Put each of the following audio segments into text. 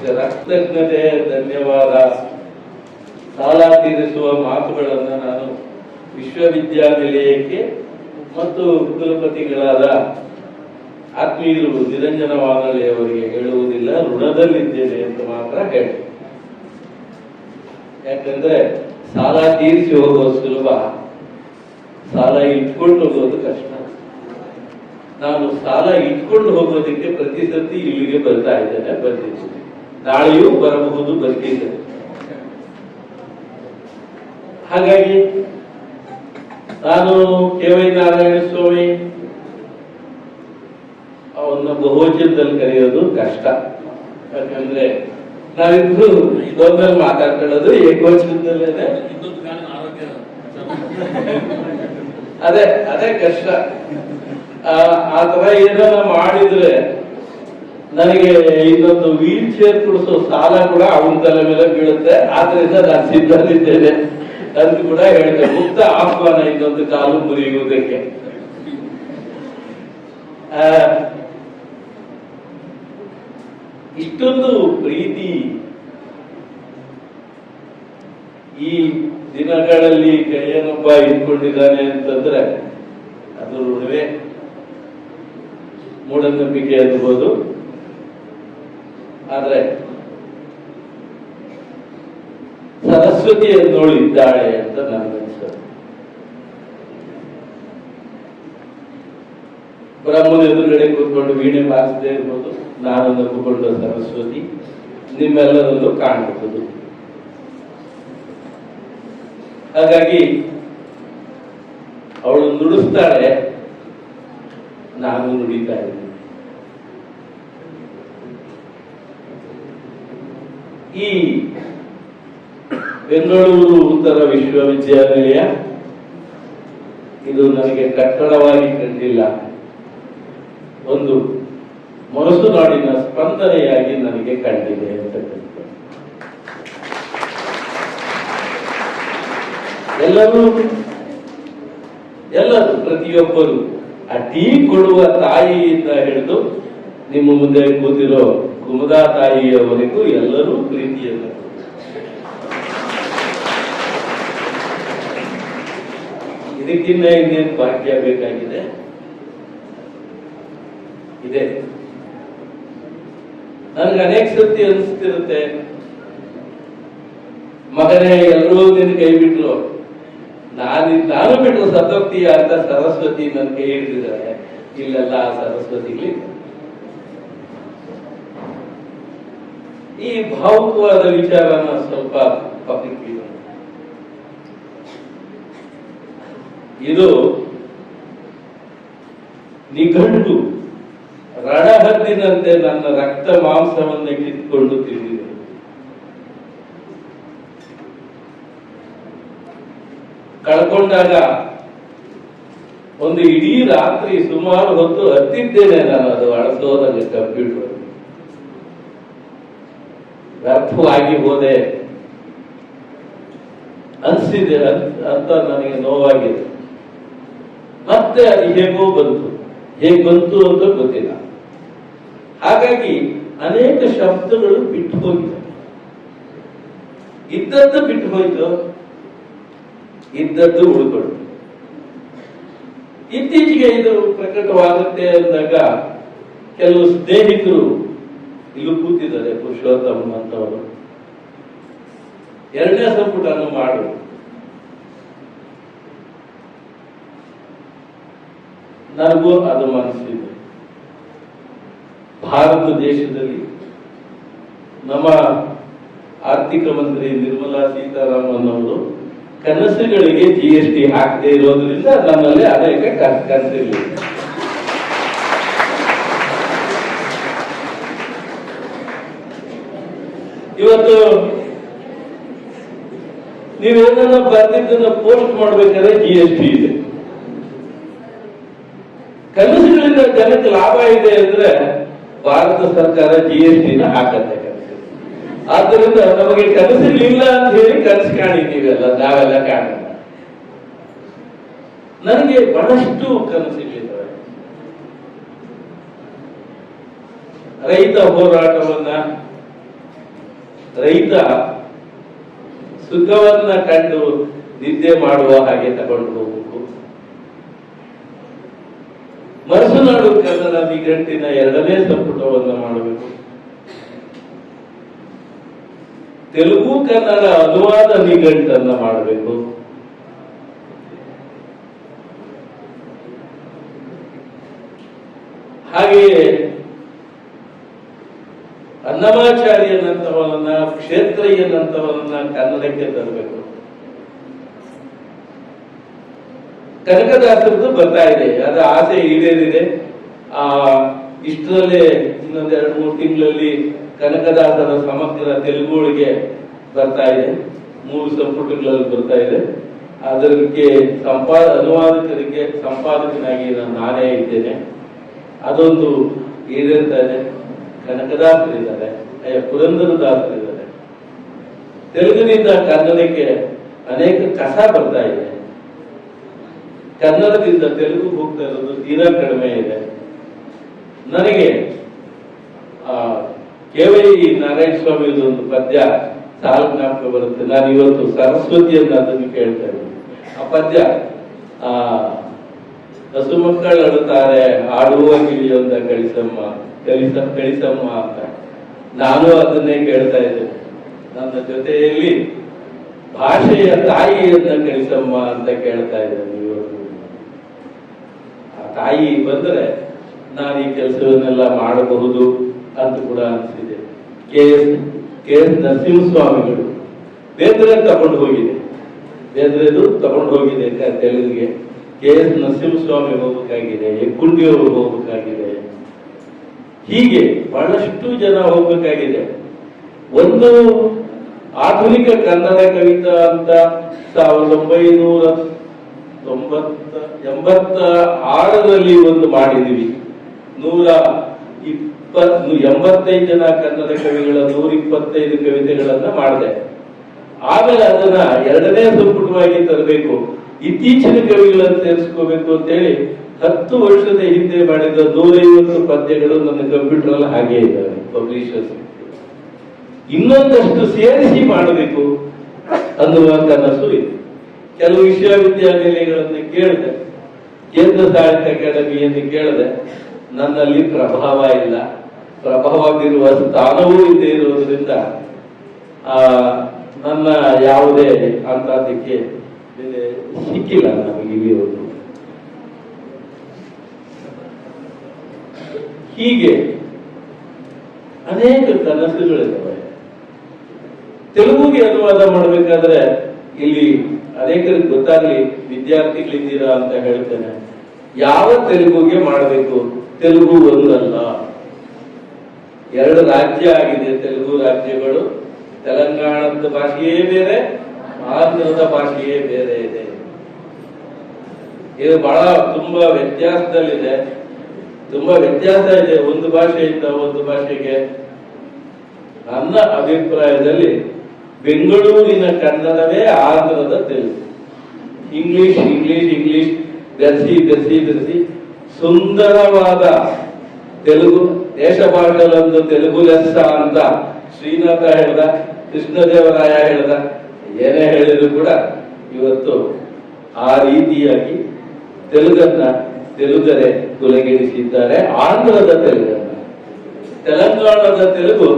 ನಮಸ್ಕಾರ ಕೃತಜ್ಞತೆ ಧನ್ಯವಾದ. ಸಾಲ ತೀರಿಸುವ ಮಾತುಗಳನ್ನು ನಾನು ವಿಶ್ವವಿದ್ಯಾನಿಲಯಕ್ಕೆ ಮತ್ತು ಕುಲಪತಿಗಳಾದ ಆತ್ಮೀಯರು ನಿರಂಜನ ವಾನಳ್ಳಿ ಅವರಿಗೆ ಹೇಳುವುದಿಲ್ಲ, ಋಣದಲ್ಲಿದ್ದೇನೆ ಅಂತ ಮಾತ್ರ ಹೇಳಿ. ಯಾಕಂದ್ರೆ ಸಾಲ ತೀರಿಸಿ ಹೋಗುವ ಸುಲಭ, ಸಾಲ ಇಟ್ಕೊಂಡು ಹೋಗೋದು ಕಷ್ಟ. ನಾನು ಸಾಲ ಇಟ್ಕೊಂಡು ಹೋಗೋದಕ್ಕೆ ಪ್ರತಿ ಸತಿ ಇಲ್ಲಿಗೆ ಬರ್ತಾ ಇದ್ದೇನೆ ಬಂದಿದ್ದೀನಿ ನಾಳೆಯೂ ಬರಬಹುದು ಬರ್ತಿದೆ ಹಾಗಾಗಿ ನಾನು ಕೆ ವೈ ನಾರಾಯಣ ಸ್ವಾಮಿ ಅವನ್ನ ಬಹುವಚನದಲ್ಲಿ ಕರೆಯೋದು ಕಷ್ಟ. ಯಾಕಂದ್ರೆ ನಾವಿಬ್ರು ಇದೊಂದಲ್ಲಿ ಮಾತಾಡ್ಕೊಳ್ಳೋದು ಏಕವಚನದಲ್ಲೇನೆ ಅದೇ ಅದೇ ಕಷ್ಟ. ಆ ಆ ತರ ಏನಾರ ಮಾಡಿದ್ರೆ ನನಗೆ ಇನ್ನೊಂದು ವೀಲ್ ಚೇರ್ ಕೊಡಿಸೋ ಸಾಲ ಕೂಡ ಅವನ ತಲೆ ಮೇಲೆ ಬೀಳುತ್ತೆ. ಆದ್ರಿಂದ ನಾನು ಸಿದ್ಧನಿದ್ದೇನೆ ಅಂತ ಕೂಡ ಹೇಳಿದೆ. ಮುಕ್ತ ಆಹ್ವಾನ ಇನ್ನೊಂದು ಕಾಲು ಮುರಿಯುವುದಕ್ಕೆ. ಇಷ್ಟೊಂದು ಪ್ರೀತಿ ಈ ದಿನಗಳಲ್ಲಿ ಗೆಳೆಯನೊಬ್ಬ ಇಟ್ಕೊಂಡಿದ್ದಾನೆ ಅಂತಂದ್ರೆ ಅದು ಮೂಢನಂಬಿಕೆ ಅನ್ಬೋದು ಆದ್ರೆ ಸರಸ್ವತಿ ಅನ್ನೋಳು ಇದ್ದಾಳೆ ಅಂತ ನನಗೆ ಅನ್ಸುತ್ತೆ. ಬ್ರಹ್ಮನ ಎದುರುಗಡೆ ಕೂತ್ಕೊಂಡು ವೀಣೆ ಬಾರಿಸದೇ ಇರ್ಬೋದು. ನಾನು ನಂಬಿಕೊಂಡ ಸರಸ್ವತಿ ನಿಮ್ಮೆಲ್ಲರಲ್ಲೂ ಕಾಣಬಹುದು. ಹಾಗಾಗಿ ಅವಳು ನುಡಿಸ್ತಾಳೆ, ನಾನು ನುಡಿತಾ ಇದ್ದೀನಿ. ಈ ಬೆಂಗಳೂರು ಉತ್ತರ ವಿಶ್ವವಿದ್ಯಾನಿಲಯ ಇದು ನನಗೆ ಕಟ್ಟಡವಾಗಿ ಕಂಡಿಲ್ಲ. ಒಂದು ಮೊರಸು ನಾಡಿನ ಸ್ಪಂದನೆಯಾಗಿ ನನಗೆ ಕಂಡಿದೆ ಅಂತ ಎಲ್ಲರೂ ಎಲ್ಲರೂ, ಪ್ರತಿಯೊಬ್ಬರು ಆ ಟೀ ಕೊಡುವ ತಾಯಿಯಿಂದ ಹಿಡಿದು ನಿಮ್ಮ ಮುಂದೆ ಕೂತಿರೋ ಕುಮುದಾ ತಾಯಿಯವರೆಗೂ ಎಲ್ಲರೂ ಪ್ರೀತಿಯನ್ನು ಇದಕ್ಕಿಂತ ಇನ್ನೇನು ಭಾಗ್ಯ ಬೇಕಾಗಿದೆ? ಇದೆ. ನನ್ಗೆ ಅನೇಕ ಸರ್ತಿ ಅನಿಸ್ತಿರುತ್ತೆ. ಮಗನೇ, ಎಲ್ಲರೂ ನಿನ್ ಕೈ ಬಿಟ್ರು. ನಾನು ನಾನು ಬಿಟ್ಟು ಸತ್ತೋಗ್ತೀಯ ಅಂತ ಸರಸ್ವತಿ ನನ್ನ ಕೈ ಹಿಡಿದಿದ್ದಾರೆ. ಇಲ್ಲೆಲ್ಲ ಆ ಈ ಭಾವುಕವಾದ ವಿಚಾರನ ಸ್ವಲ್ಪ ಪಬ್ಲಿಕ್ ಇದು ನಿಘಂಟು ರಣಹದ್ದಿನಂತೆ ನನ್ನ ರಕ್ತ ಮಾಂಸವನ್ನು ಕಿತ್ಕೊಂಡು ತಿಂದಿದೆ. ಕಳ್ಕೊಂಡಾಗ ಒಂದು ಇಡೀ ರಾತ್ರಿ ಸುಮಾರು ಹೊತ್ತು ಹತ್ತಿದ್ದೇನೆ ನಾನು ಅದು ಅಳಸೋದಲ್ಲಿ ಕಂಪ್ಯೂಟರ್ ವ್ಯರ್ಥವಾಗಿ ಹೋದೆ. ಅನ್ಸಿದೆ, ಅನ್- ಅಂತ ನನಗೆ ನೋವಾಗಿದೆ. ಮತ್ತೆ ಅದು ಹೇಗೋ ಬಂತು. ಹೇಗೆ ಬಂತು ಅಂತ ಗೊತ್ತಿಲ್ಲ. ಹಾಗಾಗಿ ಅನೇಕ ಶಬ್ದಗಳು ಬಿಟ್ಟು ಇದ್ದದ್ದು ಬಿಟ್ಟು ಹೋಯ್ತು. ಇದ್ದದ್ದು ಉಳ್ಕೊಳ್ತು ಇತ್ತೀಚೆಗೆ ಇದು ಪ್ರಕಟವಾಗುತ್ತೆ ಅಂದಾಗ ಕೆಲವು ಸ್ನೇಹಿತರು ಇಲ್ಲೂ ಕೂತಿದ್ದಾರೆ ಪುರುಷೋತ್ತಮ ಅಂತವರು. ಎರಡನೇ ಸಂಪುಟನ್ನು ಮಾಡು. ನನಗೂ ಅದು ಮನಸ್ಸಿದೆ. ಭಾರತ ದೇಶದಲ್ಲಿ ನಮ್ಮ ಆರ್ಥಿಕ ಮಂತ್ರಿ ನಿರ್ಮಲಾ ಸೀತಾರಾಮನ್ ಅವರು ಕನಸುಗಳಿಗೆ ಜಿ ಎಸ್ ಟಿ ಹಾಕದೇ ಇರೋದ್ರಿಂದ ನನ್ನಲ್ಲಿ ಅನೇಕ ಕನಸಿರಲಿಲ್ಲ ಇವತ್ತು ನೀವೇನನ್ನ ಬರ್ದಿದ್ದನ್ನ ಪೋಸ್ಟ್ ಮಾಡ್ಬೇಕಾದ್ರೆ ಜಿ ಎಸ್ ಟಿ ಇದೆ. ಕನಸುಗಳಿಂದ ಜನಕ್ಕೆ ಲಾಭ ಇದೆ ಅಂದ್ರೆ ಭಾರತ ಸರ್ಕಾರ ಜಿ ಎಸ್ ಟಿನ ಹಾಕತ್ತೆ. ಆದ್ರಿಂದ ನಮಗೆ ಕನಸುಗಳಿಲ್ಲ ಅಂತ ಹೇಳಿ ಕನಸು ಕಾಣಿದ್ದೀವಲ್ಲ, ನಾವೆಲ್ಲ ಕಾಣಲ್ಲ. ನನಗೆ ಬಹಳಷ್ಟು ಕನಸುಗಳಿದ್ದಾವೆ ರೈತ ಹೋರಾಟವನ್ನ ರೈತ ಸುಖವನ್ನ ಕಂಡು ನಿದ್ದೆ ಮಾಡುವ ಹಾಗೆ ತಗೊಂಡು ಹೋಗಬೇಕು. ಮನಸ್ಸುನಾಡು ಕನ್ನಡ ನಿಘಂಟಿನ ಎರಡನೇ ಸಂಪುಟವನ್ನು ಮಾಡಬೇಕು. ತೆಲುಗು ಕನ್ನಡ ಅನುವಾದ ನಿಘಂಟನ್ನ ಮಾಡಬೇಕು. ಹಾಗೆಯೇ ಅನ್ನಮಾಚಾರ್ಯನಂತವನನ್ನ ಕ್ಷೇತ್ರಯ್ಯನಂತವನನ್ನ ಕನ್ನಡಕ್ಕೆ ತರಬೇಕು. ಕನಕದಾಸರದ್ದು ಬರ್ತಾ ಇದೆ, ಅದು ಆಸೆ ಈಡೇರಿದೆ. ಆ, ಇಷ್ಟರಲ್ಲೇ ಇನ್ನೊಂದು ಎರಡು ಮೂರು ತಿಂಗಳಲ್ಲಿ ಕನಕದಾಸರ ಸಮಗ್ರ ತೆಲುಗುಗಳಿಗೆ ಬರ್ತಾ ಇದೆ. ಮೂರು ಸಂಪುಟಗಳಲ್ಲಿ ಬರ್ತಾ ಇದೆ. ಅದಕ್ಕೆ ಸಂಪಾದ ಅನುವಾದಕರಿಗೆ ಸಂಪಾದಕನಾಗಿ ನಾನು ನಾನೇ ಇದ್ದೇನೆ. ಅದೊಂದು ಈಡೇರ್ತಾ ಇದೆ. ಕನಕದಾಸರಿದ್ದಾರೆ, ಅಯ್ಯ, ಪುರಂದರದಾಸರಿದ್ದಾರೆ. ತೆಲುಗಿನಿಂದ ಕನ್ನಡಕ್ಕೆ ಅನೇಕ ಕಸ ಬರ್ತಾ ಇದೆ. ಕನ್ನಡದಿಂದ ತೆಲುಗು ಹೋಗ್ತಾ ಇರೋದು ತೀರಾ ಕಡಿಮೆ ಇದೆ. ನನಗೆ, ಆ ಕೇವೈ ನಾರಾಯಣ ಸ್ವಾಮಿ ಒಂದು ಪದ್ಯ ಸಾಲು ಜ್ಞಾಪಕ ಬರುತ್ತೆ. ನಾನು ಇವತ್ತು ಸರಸ್ವತಿಯನ್ನು ಅದನ್ನು ಕೇಳ್ತಾ ಇದ್ದೀನಿ. ಆ ಪದ್ಯ, ಆ, ಹಸು ಮಕ್ಕಳು ಅಳುತ್ತಾರೆ, ಆಡುವ ಗಿಳಿಯೊಂದ ಕಳಿಸಮ್ಮ ಕಳಿಸ ಕಳಿಸಮ್ಮ ಅಂತ ನಾನು ಅದನ್ನೇ ಕೇಳ್ತಾ ಇದ್ದೆ. ನನ್ನ ಜೊತೆಯಲ್ಲಿ ಭಾಷೆಯ ತಾಯಿಯನ್ನ ಕಳಿಸಮ್ಮ ಅಂತ ಕೇಳ್ತಾ ಇದ್ದೆ ನೀವು. ಆ ತಾಯಿ ಬಂದ್ರೆ ನಾನು ಈ ಕೆಲಸವನ್ನೆಲ್ಲ ಮಾಡಬಹುದು ಅಂತ ಕೂಡ ಅನಿಸಿದೆ. ಕೆ ಎಸ್ ಕೆ ಎಸ್ ನರಸಿಂಹಸ್ವಾಮಿಗಳು. ಬೇಂದ್ರೆ ತಗೊಂಡು ಹೋಗಿದೆ. ಬೇಂದ್ರೆದು ತಗೊಂಡು ಹೋಗಿದೆ ತೆಲುಗಿಗೆ ಕೆ ಎಸ್ ನರಸಿಂಹಸ್ವಾಮಿ ಹೋಗ್ಬೇಕಾಗಿದೆ ಕುಂಡಿಯವರು ಹೋಗ್ಬೇಕಾಗಿದೆ. ಹೀಗೆ ಬಹಳಷ್ಟು ಜನ ಹೋಗ್ಬೇಕಾಗಿದೆ. ಒಂದು ಆಧುನಿಕ ಕನ್ನಡ ಕವಿತಾ ಅಂತ ಸಾವಿರದ ಒಂಬೈನೂರ ತೊಂಬತ್ತ ಎಂಬತ್ತ ಆರರಲ್ಲಿ ಒಂದು ಮಾಡಿದೀವಿ ನೂರ ಇಪ್ಪತ್ ಎಂಬತ್ತೈದು ಜನ ಕನ್ನಡ ಕವಿಗಳ, ನೂರ ಇಪ್ಪತ್ತೈದು ಕವಿತೆಗಳನ್ನ ಮಾಡಿದೆ. ಆಮೇಲೆ ಅದನ್ನ ಎರಡನೇ ಸಂಪುಟವಾಗಿ ತರಬೇಕು. ಇತ್ತೀಚಿನ ಕವಿಗಳನ್ನು ಸೇರಿಸ್ಕೋಬೇಕು ಅಂತೇಳಿ ಹತ್ತು ವರ್ಷದ ಹಿಂದೆ ಮಾಡಿದ ನೂರೈವತ್ತು ಪದ್ಯಗಳು ನನ್ನ ಕಂಪ್ಯೂಟರ್ ಅಲ್ಲಿ ಹಾಗೆ ಇದ್ದಾವೆ, ಪಬ್ಲಿಷರ್ಸ್. ಇನ್ನೊಂದಷ್ಟು ಸೇರಿಸಿ ಮಾಡಬೇಕು ಅನ್ನುವ ಕನಸು ಇದೆ. ಕೆಲವು ವಿಶ್ವವಿದ್ಯಾನಿಲಯಗಳನ್ನು ಕೇಳಿದೆ. ಕೇಂದ್ರ ಸಾಹಿತ್ಯ ಅಕಾಡೆಮಿಯನ್ನು ಕೇಳಿದೆ. ನನ್ನಲ್ಲಿ ಪ್ರಭಾವ ಇಲ್ಲ. ಪ್ರಭಾವ ಬೀರುವ ಸ್ಥಾನವೂ ಇದೆ ಇರುವುದರಿಂದ ನನ್ನ ಯಾವುದೇ ಅಂತದಕ್ಕೆ ಸಿಕ್ಕಿಲ್ಲ ನಮಗೆ ಹೀಗೆ ಅನೇಕ ಕನಸುಗಳಿದ್ದಾವೆ. ತೆಲುಗುಗೆ ಅನುವಾದ ಮಾಡಬೇಕಾದ್ರೆ ಇಲ್ಲಿ ಅನೇಕರಿಗೆ ಗೊತ್ತಾಗ್ಲಿ, ವಿದ್ಯಾರ್ಥಿಗಳಿದ್ದೀರಾ ಅಂತ ಹೇಳ್ತೇನೆ. ಯಾವ ತೆಲುಗುಗೆ ಮಾಡಬೇಕು? ತೆಲುಗು ಒಂದಲ್ಲ ಎರಡು ರಾಜ್ಯ ಆಗಿದೆ ತೆಲುಗು ರಾಜ್ಯಗಳು. ತೆಲಂಗಾಣದ ಭಾಷೆಯೇ ಬೇರೆ, ಆಂಧ್ರದ ಭಾಷೆಯೇ ಬೇರೆ ಇದೆ. ಇದು ಬಹಳ ತುಂಬಾ ವ್ಯತ್ಯಾಸದಲ್ಲಿದೆ. ತುಂಬಾ ವ್ಯತ್ಯಾಸ ಇದೆ ಒಂದು ಭಾಷೆಯಿಂದ ಒಂದು ಭಾಷೆಗೆ. ನನ್ನ ಅಭಿಪ್ರಾಯದಲ್ಲಿ ಬೆಂಗಳೂರಿನ ಕನ್ನಡವೇ ಆಂಧ್ರದ ತೆಲುಗು. ಇಂಗ್ಲಿಷ್ ಇಂಗ್ಲಿಷ್ ಇಂಗ್ಲಿಷ್ ಬೆಸಿ ಬೆಸಿ ಬೆಸಿ ಸುಂದರವಾದ ತೆಲುಗು, ದೇಶ ಭಾಷೆಗಳೊಂದು ತೆಲುಗು ಲೆಸ್ಸ ಅಂತ ಶ್ರೀನಾಥ ಹೇಳ್ದ, ಕೃಷ್ಣದೇವರಾಯ ಹೇಳ್ದ, ಏನೇ ಹೇಳಿದ್ರು ಕೂಡ ಇವತ್ತು ಆ ರೀತಿಯಾಗಿ ತೆಲುಗನ್ನ ತೆಲುಗರೆ ಕುಲಗಿರಿಸಿದ್ದಾರೆ. ಆಂಧ್ರದ ತೆಲುಗನ್ನ. ತೆಲಂಗಾಣದ ತೆಲುಗು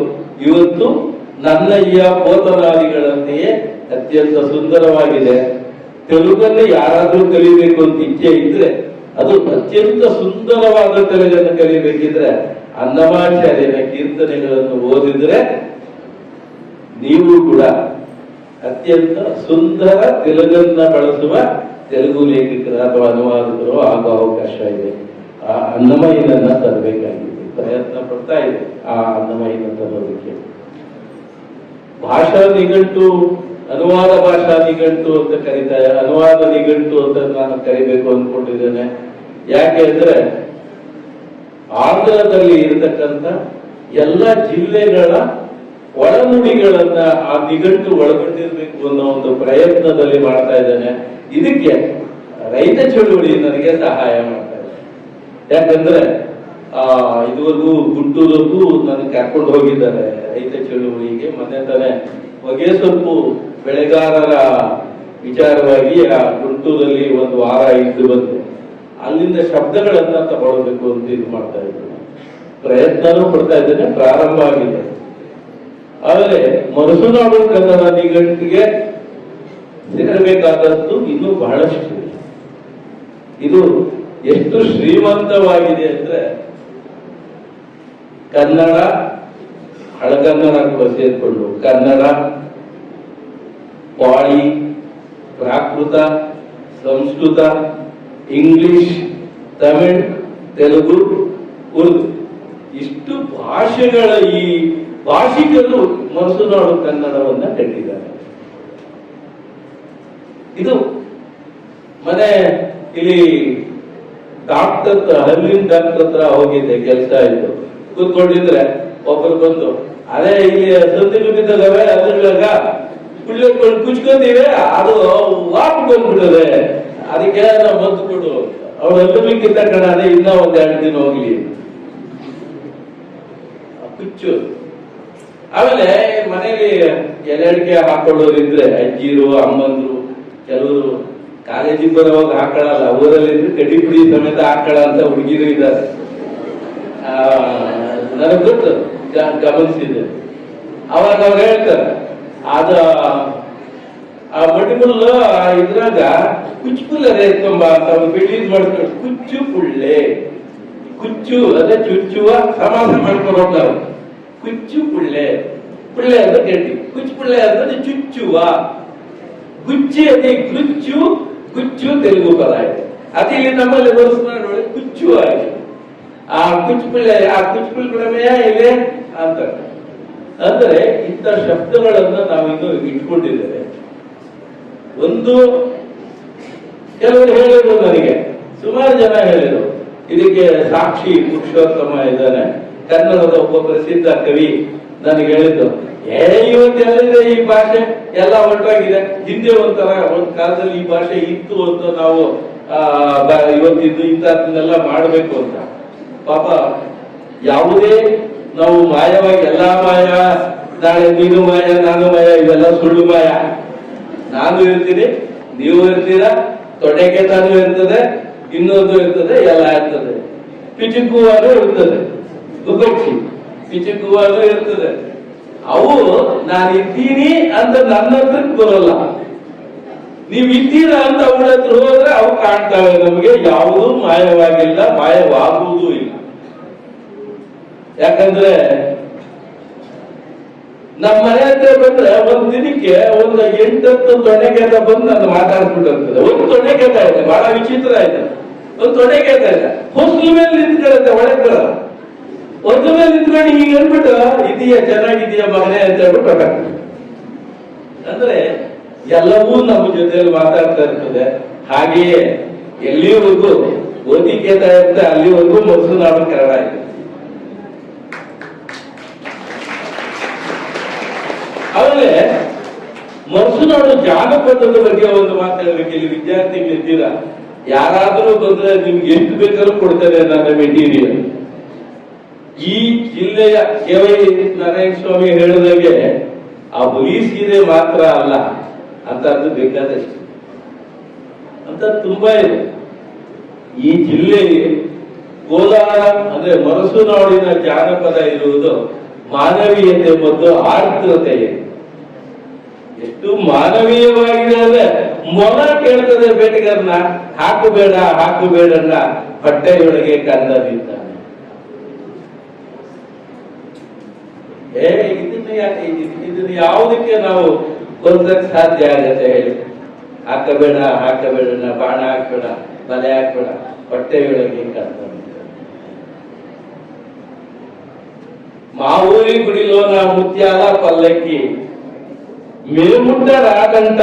ಇವತ್ತು ನನ್ನಯ್ಯ ಪೋತನಾದಿಗಳಂತೆಯೇ ಅತ್ಯಂತ ಸುಂದರವಾಗಿದೆ. ತೆಲುಗನ್ನು ಯಾರಾದ್ರೂ ಕಲಿಬೇಕು ಅಂತ ಇಚ್ಛೆ ಇದ್ರೆ, ಅದು ಅತ್ಯಂತ ಸುಂದರವಾದ ತೆಲುಗನ್ನು ಕಲಿಬೇಕಿದ್ರೆ, ಅನ್ನಮಾಚಾರ್ಯನ ಕೀರ್ತನೆಗಳನ್ನು ಓದಿದ್ರೆ ನೀವು ಕೂಡ ಅತ್ಯಂತ ಸುಂದರ ತೆಲುಗನ್ನ ಬಳಸುವ ತೆಲುಗು ಲೇಖಕರ ಅಥವಾ ಅನುವಾದಕರು ಆಗೋ ಅವಕಾಶ ಇದೆ. ಆ ಅನ್ನಮಯನನ್ನ ತರಬೇಕಾಗಿದೆ. ಪ್ರಯತ್ನ ಪಡ್ತಾ ಇದೆ ಆ ಅನ್ನಮಯನ ತರೋದಕ್ಕೆ. ಭಾಷಾ ನಿಘಂಟು, ಅನುವಾದ ಭಾಷಾ ನಿಘಂಟು ಅಂತ ಕರೀತಾರೆ. ಅನುವಾದ ನಿಘಂಟು ಅಂತ ನಾನು ಕರಿಬೇಕು ಅಂದ್ಕೊಂಡಿದ್ದೇನೆ ಯಾಕೆ ಅಂದ್ರೆ ಆಂಧ್ರದಲ್ಲಿ ಇರತಕ್ಕಂತ ಎಲ್ಲ ಜಿಲ್ಲೆಗಳ ಒಳನುಡಿಗಳನ್ನ ಆ ನಿಘಂಟು ಒಳಗೊಂಡಿರ್ಬೇಕು ಅನ್ನೋ ಒಂದು ಪ್ರಯತ್ನದಲ್ಲಿ ಮಾಡ್ತಾ ಇದ್ದೇನೆ. ಇದಕ್ಕೆ ರೈತ ಚಳುವಳಿ ನನಗೆ ಸಹಾಯ ಮಾಡ್ತಾ ಇದೆ. ಯಾಕಂದ್ರೆ, ಆ ಇದುವರೆಗೂ ಗುಂಟೂರವರೆಗೂ ನನಗೆ ಕರ್ಕೊಂಡು ಹೋಗಿದ್ದಾರೆ ರೈತ ಚಳುವಳಿಗೆ. ಮೊನ್ನೆ ತಾನೆ ಹೊಗೆ ಸ್ವಲ್ಪ ಬೆಳೆಗಾರರ ವಿಚಾರವಾಗಿ ಆ ಗುಂಟೂರಲ್ಲಿ ಒಂದು ವಾರ ಇದ್ದು ಬಂದೆ. ಅಲ್ಲಿಂದ ಶಬ್ದಗಳನ್ನ ತಗೊಳ್ಬೇಕು ಅಂತ ಇದು ಮಾಡ್ತಾ ಇದ್ರು. ಪ್ರಯತ್ನನೂ ಪಡ್ತಾ ಇದ್ದೇನೆ, ಪ್ರಾರಂಭ ಆಗಿದೆ. ಆದರೆ ಮರುಸುನಾಡು ಕನ್ನಡ ನಿಘಂಟಿಗೆ ಸೇರಬೇಕಾದದ್ದು ಇನ್ನು ಬಹಳಷ್ಟು ಇದೆ. ಎಷ್ಟು ಶ್ರೀಮಂತವಾಗಿದೆ ಅಂದ್ರೆ ಕನ್ನಡ ಹಳಗನ್ನಡ ಕೂಡ ಸೇರಿಕೊಂಡು ಕನ್ನಡ, ಪಾಳಿ, ಪ್ರಾಕೃತ, ಸಂಸ್ಕೃತ, ಇಂಗ್ಲಿಷ್, ತಮಿಳ್, ತೆಲುಗು, ಉರ್ದು ಇಷ್ಟು ಭಾಷೆಗಳ ಈ ಭಾಷಿಕರು ಮನಸ್ಸುನಾಡು ಕನ್ನಡವನ್ನ ಕಟ್ಟಿದ್ದಾರೆ ಇದು ಮನೆ ಇಲ್ಲಿ ಡಾಕ್ಟರ್ ಹರ್ಲಿನ್ ಡಾಕ್ಟರ್ ಹತ್ರ ಹೋಗಿದ್ದೆ ಕೆಲಸ ಆಯ್ತು. ಕೂತ್ಕೊಂಡಿದ್ರೆ ಒಬ್ರು ಬಂದು ಅದೇ ಇಲ್ಲಿ ಸುದ್ದಿ ಬಿದ್ದದವೆ ಅದ್ರೊಳಗ ಕುಳ್ಳಿಕೊಂಡು ಕುಚ್ಕೊಂತೀವಿ ಅದು ಬಂದ್ಬಿಟ್ಟದೆ ಅದಕ್ಕೆ ನಾವು ಮದ್ದು ಕೊಡು. ಅವ್ರು ಅಲ್ಲಮಿಕ್ಕಿಂತ ಕಣ, ಅದೇ ಇನ್ನ ಒಂದ್ ಎರಡು ದಿನ ಹೋಗ್ಲಿ. ಕುಚ್ಚು ಆಮೇಲೆ ಮನೇಲಿ ಎಲೆ ಅಡಿಕೆ ಹಾಕೊಳ್ಳೋರು ಇದ್ರೆ ಅಜ್ಜಿರು, ಅಮ್ಮಂದ್ರು ಕೆಲವರು ಕಾಲೇಜಿಗೆ ಬರೋವಾಗ ಆಕಳಲ್ಲ ಊರಲ್ಲಿ ಇದ್ರೆ ಕಡಿ ಪುಡಿ ಸಮೇತ ಹಾಕಳ ಅಂತ ಹುಡುಗಿರು ಇದ್ದಾರೆ. ನನಗೆ ಗೊತ್ತು ಗಮನಿಸಿದ್ದೆ ಗಮನಿಸಿದೆ. ಅವಾಗ ಅವ್ರು ಹೇಳ್ತಾರೆ, ಆದ, ಆ ಮಡಿಮುಲ್ಲು ಇದ್ರಾಗ ಕುಚ್ಚುಪುಲ್ ಅದೇ ಎತ್ಕೊಂಬ ಅಂತ ಬಿಳಿ ಮಾಡ್ಕೊಂಡು, ಕುಚ್ಚು ಪುಳ್ಳೆ, ಕುಚ್ಚು, ಅದೇ ಚುಚ್ಚುವ ಸಮಾಸ ಮಾಡ್ಕೊಂಡು ನಾವು ಕುಚ್ಚು ಪುಳ್ಳೆ ಪುಳ್ಳೆ ಅಂದ್ರೆ ಗಟ್ಟಿ ಕುಚ್ಚು ಪುಳ್ಳೆ ಅಂದ್ರೆ ಚುಚ್ಚುವ. ಗುಚ್ಚಿ ಅದೇ ಗುಚ್ಚು ಗುಚ್ಚು ತೆಲುಗು ಪದ ಇದೆ ಅದೇ ಇಲ್ಲಿ ನಮ್ಮಲ್ಲಿ ನೋಡಿ, ಕುಚ್ಚು ಆಗಿದೆ ಆ ಕುಚ್ಚು ಪಿಳ್ಳೆ, ಆ ಪಿಳ್ಳೆ ಇದೆ ಅಂತ. ಅಂದ್ರೆ ಇಂಥ ಶಬ್ದಗಳನ್ನ ನಾವಿನ್ನು ಇಟ್ಕೊಂಡಿದ್ದೇವೆ. ಒಂದು ಕೆಲವರು ಹೇಳಿದ್ರು ನನಗೆ, ಸುಮಾರು ಜನ ಹೇಳಿದ್ರು, ಇದಕ್ಕೆ ಸಾಕ್ಷಿ ಪುರುಷೋತ್ತಮ ಇದ್ದಾನೆ. ಕನ್ನಡದ ಒಬ್ಬ ಪ್ರಸಿದ್ಧ ಕವಿ ನನಗೆ ಹೇಳಿದ್ದು ಏ ಇವತ್ತೆಲ್ಲಿದೆ ಈ ಭಾಷೆ? ಎಲ್ಲ ಹೊರಟಾಗಿದೆ. ಹಿಂದೆ ಒಂಥರ ಒಂದ್ ಕಾಲದಲ್ಲಿ ಈ ಭಾಷೆ ಇತ್ತು ಅಂತ ನಾವು ಆ, ಇವತ್ತಿದ್ದು ಇಂಥದ್ದನ್ನೆಲ್ಲ ಮಾಡಬೇಕು ಅಂತ. ಪಾಪ ಯಾವುದೇ ನಾವು ಮಾಯವಾಗಿ ಎಲ್ಲಾ ಮಾಯ ನಾಳೆ ನೀನು ಮಾಯ ನಾನು ಮಾಯ ಇವೆಲ್ಲ ಸುಳ್ಳು ಮಾಯ. ನಾನು ಇರ್ತೀನಿ ನೀವು ಇರ್ತೀರಾ ತೊಡೆಗೆ ತಾನು ಇರ್ತದೆ ಇನ್ನೊಂದು ಇರ್ತದೆ ಎಲ್ಲ ಇರ್ತದೆ ಪಿಚುಕುವಾನು ಇರ್ತದೆ ಗುಬ್ಬಚ್ಚಿ ಪಿಚುಕುವಾನು ಇರ್ತದೆ. ಅವು ನಾನು ಇದ್ದೀನಿ ಅಂತ ನನ್ನ ಹತ್ರಕ್ಕೆ ಬರಲ್ಲ. ನೀವು ಇದ್ದೀರಾ ಅಂತ ಅವಳ ಹತ್ರ ಹೋದ್ರೆ ಅವು ಕಾಣ್ತಾವೆ. ನಮಗೆ ಯಾವುದೂ ಮಾಯವಾಗಿಲ್ಲ, ಮಾಯವಾಗುವುದು ಇಲ್ಲ. ಯಾಕಂದ್ರೆ ನಮ್ಮ ಮನೆ ಹತ್ರ ಬಂದ್ರೆ ಒಂದ್ ದಿನಕ್ಕೆ ಒಂದು ಎಂಟತ್ತು ತೊಣೆಗೆದ ಬಂದು ನಾನು ಮಾತಾಡ್ಬಿಟ್ಟಿರ್ತದೆ ಒಂದು ತೊಣೆಗೆದ ಇದೆ ಬಹಳ ವಿಚಿತ್ರ ಇದೆ. ಒಂದು ತೊಣೆಗೆದ ಇದೆ ಹೊಸ್ಲು ಮೇಲೆ ನಿಂತ್ಕೊಳ್ಳುತ್ತೆ, ಒಳಗೆ ಬರಲ್ಲ. ಒಂದು ಮೇಲೆ ನಿಂತ್ಕೊಂಡು ಹೀಗೆ ಅಂದ್ಬಿಟ್ಟು ಇದೆಯಾ ಚೆನ್ನಾಗಿದೆಯಾ ಮಗನೇ ಅಂತ ಹೇಳ್ಬಿಟ್ಟು. ಅಂದ್ರೆ ಎಲ್ಲವೂ ನಮ್ಮ ಜೊತೆಯಲ್ಲಿ ಮಾತಾಡ್ತಾ ಇರ್ತದೆ. ಹಾಗೆಯೇ ಎಲ್ಲಿವರೆಗೂ ಓದಿಕೆ ಇರುತ್ತೆ ಅಲ್ಲಿವರೆಗೂ ಮೊದಲು ನಾಡು ಕನ್ನಡ ಇದೆ ಆಮೇಲೆ ಮನಸ್ಸುನಾಡು ಜಾನಪದದ ಬಗ್ಗೆ ಒಂದು ಮಾತಾಡ್ಬೇಕು ಇಲ್ಲಿ ವಿದ್ಯಾರ್ಥಿಗಳು ಇದ್ದೀರಾ ಯಾರಾದರೂ ಬಂದ್ರೆ ನಿಮ್ಗೆ ಎಷ್ಟು ಬೇಕಾದ್ರೂ ಕೊಡ್ತಾರೆ ನನ್ನ ಮೆಟೀರಿಯಲ್ ಈ ಜಿಲ್ಲೆಯ ಕೆ ವೈ ನಾರಾಯಣ ಸ್ವಾಮಿ ಹೇಳಿದಾಗೆ ಆ ಹುಲಿ ಸೀರೆ ಮಾತ್ರ ಅಲ್ಲ ಅಂತದ್ದು ಬೇಕಾದಷ್ಟು ಅಂತ ತುಂಬಾ ಇದೆ. ಈ ಜಿಲ್ಲೆ ಕೋಲಾರ ಅಂದ್ರೆ ಮನಸ್ಸುನಾಡಿನ ಜಾನಪದ ಇರುವುದು ಮಾನವೀಯತೆ ಮತ್ತು ಆರ್ದ್ರತೆ ಎಷ್ಟು ಮಾನವೀಯವಾಗಿದೆ ಅಂದ್ರೆ ಮೊಲ ಕೇಳ್ತದೆ ಬೇಟೆಗಾರನ, ಹಾಕಬೇಡ ಹಾಕಬೇಡನ್ನ ಹೊಟ್ಟೆಯೊಳಗೆ ಕಂದದಿದ್ದಾನೆ ಏ ಇದನ್ನ ಯಾಕೆ ಇದು- ಇದನ್ನ ಯಾವುದಕ್ಕೆ ನಾವು ಬಂದಕ್ಕೆ ಸಾಧ್ಯ ಆಗತ್ತೆ ಹೇಳಿ. ಹಾಕಬೇಡ ಹಾಕಬೇಡ ಬಾಣ ಹಾಕಬೇಡ ಬಲೆ ಹಾಕಬೇಡ, ಹೊಟ್ಟೆ ಕಂದದಿದ್ದಾನೆ ಮಾವೂರಿ ಗುಡಿಲೋನ ಮುತ್ಯಾಲ ಪಲ್ಲಕ್ಕಿ. ಮೇಲ್ಮುಟ್ಟರಾದಂತ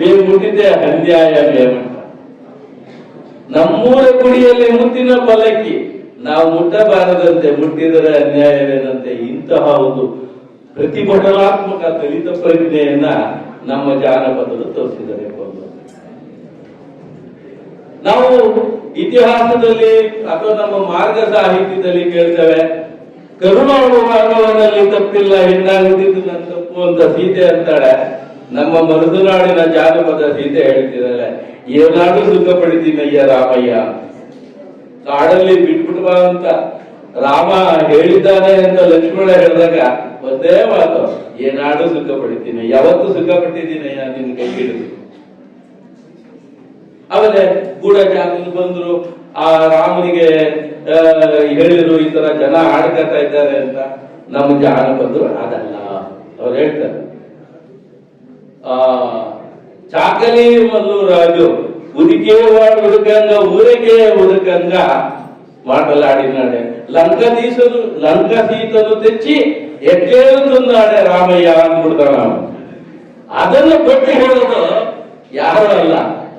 ಮೇಲ್ಮುಟ್ಟಿದೆ ಹಂದ್ಯಾಯ ಮೇಲ್ಮುಟ್ಟ ನಮ್ಮೂರ ಗುಡಿಯಲ್ಲಿ ಮುತ್ತಿನ ಪಲ್ಲಕ್ಕಿ. ನಾವು ಮುಟ್ಟಬಾರದಂತೆ, ಮುಟ್ಟಿದರೆ ಅನ್ಯಾಯವೇನಂತೆ ಇಂತಹ ಒಂದು ಪ್ರತಿಭಟನಾತ್ಮಕ ದಲಿತ ಪ್ರಜ್ಞೆಯನ್ನ ನಮ್ಮ ಜಾನಪದರು ತೋರಿಸಿದರೆ ನಾವು ಇತಿಹಾಸದಲ್ಲಿ ಅಥವಾ ನಮ್ಮ ಮಾರ್ಗ ಸಾಹಿತ್ಯದಲ್ಲಿ ಕೇಳ್ತೇವೆ ಕರುಣಾಳುವಾಗವನಲ್ಲಿ ತಪ್ಪಿಲ್ಲ, ಹೆಣ್ಣಾಗುತ್ತಿದ್ದು ನನ್ನ ತಪ್ಪು ಅಂತ ಸೀತೆ ಅಂತಾಳೆ. ನಮ್ಮ ಮರುದುನಾಡಿನ ಜಾನಪದ ಸೀತೆ ಹೇಳ್ತಿದ್ದಾಳೆ, ಏನಾದ್ರೂ ಸುಖ ಪಡಿತೀನಯ್ಯ ರಾಮಯ್ಯ. ಕಾಡಲ್ಲಿ ಬಿಟ್ಬಿಟ್ಟು ಬಾ ಅಂತ ರಾಮ ಹೇಳಿದ್ದಾನೆ ಅಂತ ಲಕ್ಷ್ಮಣ ಹೇಳಿದಾಗ ಒಂದೇ ಮಾತು ಏನಾಡು ಸುಖ ಪಡಿತೀನಿ ಯಾವತ್ತು ಸುಖ ಪಟ್ಟಿದ್ದೀನಯ್ಯ ನಿನ್ ಕೈ ಹಿಡಿದು ಆಮೇಲೆ ಗೂಢಚಾರರು ಬಂದ್ರು, ಆ ರಾಮನಿಗೆ ಹೇಳಿದ್ರು, ಈ ತರ ಜನ ಆಡ್ಕತಾ ಇದ್ದಾರೆ ಅಂತ. ನಮ್ಮ ಜಾಣ ಬಂದ್ರು ಅದಲ್ಲ, ಅವ್ರು ಹೇಳ್ತಾರೆ. ಆ, ಚಾಕಲಿ ಮಲ್ಲು ರಾಜು ఉదికేవాడు ఉదకంగా ఊరికే ఉదకంగా మాటలాడినాడే లంక తీసును లంక సీతను తెచ్చి ఎట్లేరుతున్నాడే రామయ్య ಅನ್ಬಿಡ್ತಾನ ಅದನ್ನ ಬಟ್ಟಿ ಹೇಳೋದು ಯಾರು ಅಲ್ಲ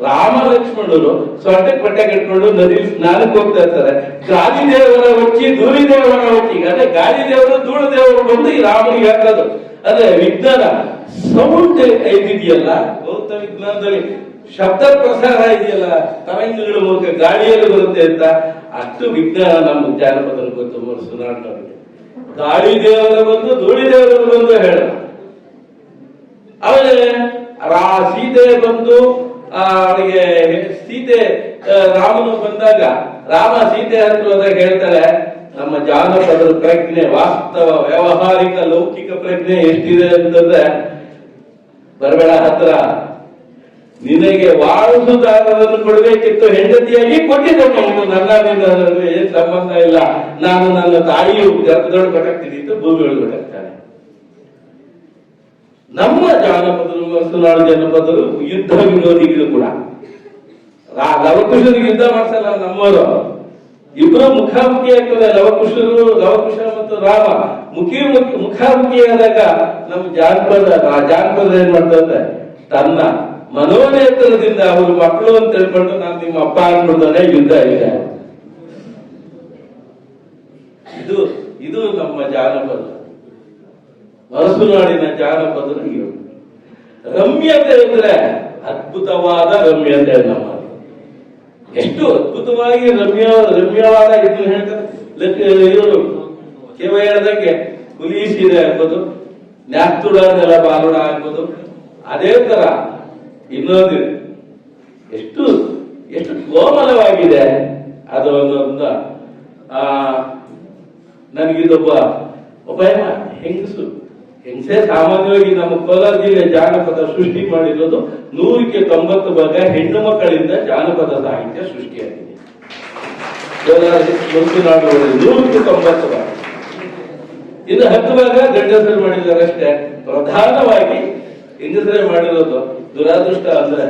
ರಾಮ ಲಕ್ಷ್ಮಣರು ಸೊಂಟಕ್ಕೆ ಬಟ್ಟೆ ಕಟ್ಕೊಂಡು ನದಿ ಸ್ನಾನಕ್ಕೆ ಹೋಗ್ತಾ ಇರ್ತಾರೆ ಗಾಳಿ ದೇವರ ಹೊಚ್ಚಿ ಧೂಳಿ ದೇವರ ಹೊಚ್ಚಿ ಅದೇ ಗಾಳಿ ದೇವರು ಧೂಳು ದೇವರು ಬಂದು ಈ ರಾಮನಿಗೆ ಹಾಕೋದು ಅದೇ ವಿಜ್ಞಾನ ಸೌಂಡ್ ಐದಿದೆಯಲ್ಲ ಭೌತ ವಿಜ್ಞಾನದಲ್ಲಿ ಶಬ್ದ ಪ್ರಸಾರ ಇದೆಯಲ್ಲ ತರಂಗಗಳ ಮೂಲಕ ಗಾಳಿಯಲ್ಲಿ ಬರುತ್ತೆ ಅಂತ ಅಷ್ಟು ವಿಜ್ಞಾನ ನಮ್ಮ ಜಾನಪದ ಗೊತ್ತು ಮನಸ್ಸುನಾಡ್ನವ್ರಿಗೆ ಗಾಳಿ ದೇವರ ಬಂದು ಧೂಳಿ ದೇವರ ಬಂದು ಹೇಳ. ಆಮೇಲೆ ರಾ ಸೀತೆ ಬಂದು ಆ, ಅವಳಿಗೆ ಸೀತೆ ರಾಮನು ಬಂದಾಗ ರಾಮ ಸೀತೆ ಅಂತ ಹೋದಾಗ ಹೇಳ್ತಾರೆ ನಮ್ಮ ಜಾನಪದ ಪ್ರಜ್ಞೆ ವಾಸ್ತವ ವ್ಯಾವಹಾರಿಕ ಲೌಕಿಕ ಪ್ರಜ್ಞೆ ಎಷ್ಟಿದೆ ಅಂತಂದ್ರೆ ಬರಬೇಡ ಹತ್ರ ನಿನಗೆ ವಾರಸುದಾರರನ್ನು ಕೊಡಬೇಕಿತ್ತು ಹೆಂಡತಿಯಾಗಿ ಕೊಟ್ಟಿದ್ದೆ ಇದು ನನ್ನ ಏನ್ ಸಂಬಂಧ ಇಲ್ಲ. ನಾನು ನನ್ನ ತಾಯಿಯು ಗರ್ಭದೊಳಗೆ ಅಂತ ಒಳಗೆ ಬಟಕ್ತಾನೆ ನಮ್ಮ ಜಾನಪದರು ಮರುಸುನಾಡು ಜನಪದರು ಯುದ್ಧ ವಿರೋಧಿಗಳು ಕೂಡ. ಲವಕುಶರಿಗೆ ಯುದ್ಧ ಮಾಡ್ಸಲ್ಲ ನಮ್ಮವರು. ಇಬ್ಬರು ಮುಖಾಮುಖಿ ಆಗ್ತದೆ, ಲವಕುಶರು, ಲವಕುಶ ಮತ್ತು ರಾಮ. ಮುಖಿ ಮುಖಿ ಮುಖಾಮುಖಿ ಆದಾಗ ನಮ್ಮ ಜಾನಪದ ಜಾನಪದ ಏನ್ ಮಾಡ್ತದೆ? ತನ್ನ ಮನೋನೇತರದಿಂದ ಅವರು ಮಕ್ಕಳು ಅಂತ ಹೇಳ್ಕೊಂಡು ನಾನು ನಿಮ್ಮ ಅಪ್ಪ ಅನ್ಬಿಡ್ತಾನೆ ಯುದ್ಧ ಇದೆ ಇದು ಇದು ನಮ್ಮ ಜಾನಪದ. ಮನಸ್ಸುನಾಡಿನ ನಾಡಿನ ಜಾನಪದ ರಮ್ಯತೆ ಅಂದ್ರೆ ಅದ್ಭುತವಾದ ರಮ್ಯತೆ ನಮ್ಮ ಎಷ್ಟು ಅದ್ಭುತವಾಗಿ ರಮ್ಯ, ರಮ್ಯವಾದ ಇದನ್ನ ಹೇಳ್ತಾರೆ. ಇವರು ಕೇವ ಹೇಳ್ದಂಗೆ ಇದೆ ಎಂಬುದು ನ್ಯಾಕ್ತುಡ ನ್ಯಾಸ್ತುಡನೆಲ್ಲ ಬಾಲುಡ ಹಾಕೋದು ಅದೇ ತರ ಇನ್ನೊಂದಿದೆ ಎಷ್ಟು ಎಷ್ಟು ಕೋಮಲವಾಗಿದೆ ಅದು ಒಂದೊಂದು ಆ, ನನಗಿದೊಬ್ಬ ಒಬ್ಬ ಹೆಂಗಸು. ಹೆಂಗಸೆ ಸಾಮಾನ್ಯವಾಗಿ ನಮ್ಮ ಕೋಲಾರ ಜಿಲ್ಲೆ ಜಾನಪದ ಸೃಷ್ಟಿ ಮಾಡಿರೋದು ನೂರಕ್ಕೆ ತೊಂಬತ್ತು ಭಾಗ ಹೆಣ್ಣು ಮಕ್ಕಳಿಂದ ಜಾನಪದ ಸಾಹಿತ್ಯ ಸೃಷ್ಟಿಯಾಗಿದೆ. ಕೋಲಾರ ಮಂಜುನಾಡು ನೂರಕ್ಕೆ ತೊಂಬತ್ತು ಭಾಗ. ಇನ್ನು ಹತ್ತು ಭಾಗ ಗಂಡಸರು ಮಾಡಿದ್ದಾರೆ ಅಷ್ಟೇ. ಪ್ರಧಾನವಾಗಿ ಹೆಂಗಸರೇ ಮಾಡಿರೋದು? ದುರಾದೃಷ್ಟ ಅಂದ್ರೆ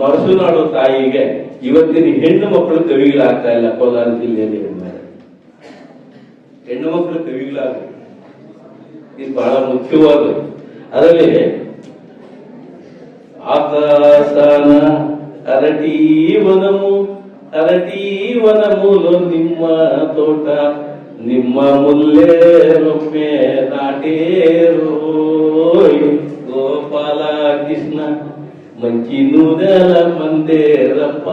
ಮರಸುನಾಡು ತಾಯಿಗೆ ಇವತ್ತಿನ ಹೆಣ್ಣು ಮಕ್ಕಳು ಕವಿಗಳಾಗ್ತಾ ಇಲ್ಲ. ಕೋಲಾರ ಜಿಲ್ಲೆಯಲ್ಲಿ. ಹೆಣ್ಣು ಮಕ್ಕಳು ಕವಿಗಳಾಗ ಇದು ಬಹಳ ಮುಖ್ಯವಾದ ಅದರಲ್ಲಿ ಆಕಾಶನ ಅರಟಿ ವನಮು, ಅರಟಿ ವನಮೂಲು ನಿಮ್ಮ ತೋಟ, ನಿಮ್ಮ ಮುಲ್ಲೆ ರೊಮ್ಮೆ ನಾಟೇರೋ. ಗೋಪಾಲ ಕೃಷ್ಣ ಮಂಚಿನೂದಲ ನೂದಲ ಮಂದೇರಪ್ಪ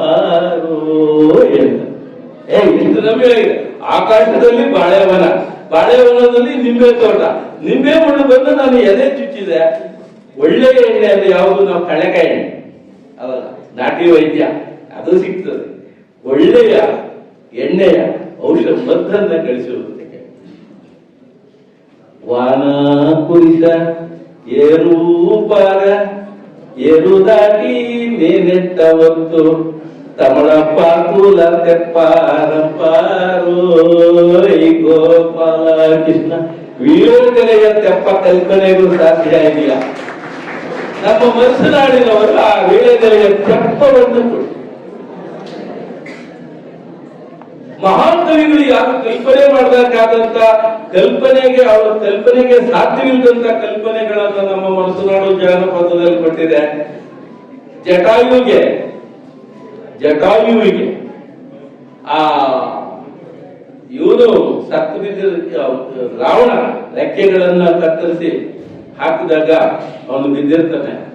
ಏ ಎಷ್ಟು ಆಕಾಶದಲ್ಲಿ ಬಾಳೆವನ ಬಾಳೆವನದಲ್ಲಿ ನಿಂಬೆ ತೋಟ. ನಿಂಬೆ ಹಣ್ಣು ಬಂದು ನಾನು ಎದೆ ಚುಚ್ಚಿದೆ. ಒಳ್ಳೆಯ ಎಣ್ಣೆ ಅದು ಯಾವುದು? ನಾವು ಕಳೆಕಾಯಿ ಎಣ್ಣೆ. ಅವಲ್ಲ ನಾಟಿ ವೈದ್ಯ. ಅದು ಸಿಗ್ತದೆ. ಒಳ್ಳೆಯ ಎಣ್ಣೆಯ ಔಷಧ ಮದ್ದನ್ನ ಕಳಿಸುವುದಕ್ಕೆ ವಾನ ಕುರಿಸ ಏರು ಪಾರ ಏರು ದಾಟಿ ನೇನೆಟ್ಟ ಹೊತ್ತು ತಮಳಪ್ಪ ಕೂಲ ತೆಪ್ಪಾರಪ್ಪಾರೋ ಈ ಗೋಪಾಲ ಕೃಷ್ಣ ವೀರಕಲೆಯ ತೆಪ್ಪ ಕಲ್ಪನೆಗೂ ಸಾಧ್ಯ ಇಲ್ಲ. ನಮ್ಮ ಮನಸ್ಸಿನಾಡಿನವರು ಆ ವೀರಕಲೆಯ ತೆಪ್ಪವನ್ನು ಕೊಡಿ ಮಹಾನ್ ಕವಿಗಳು ಯಾರು ಕಲ್ಪನೆ ಮಾಡಬೇಕಾದಂತ ಕಲ್ಪನೆಗೆ ಅವರ ಕಲ್ಪನೆಗೆ ಸಾಧ್ಯವಿಲ್ಲದಂತ ಕಲ್ಪನೆಗಳನ್ನ ನಮ್ಮ ಮನಸ್ಸುನಾಡು ಜಾನಪದದಲ್ಲಿ ಕೊಟ್ಟಿದೆ. ಜಟಾಯುವಿಗೆ ಜಟಾಯುವಿಗೆ. ಆ, ಇವನು ಸತ್ತು ರಾವಣ ರೆಕ್ಕೆಗಳನ್ನ ಕತ್ತರಿಸಿ ಹಾಕಿದಾಗ ಅವನು ಬಿದ್ದಿರ್ತಾನೆ.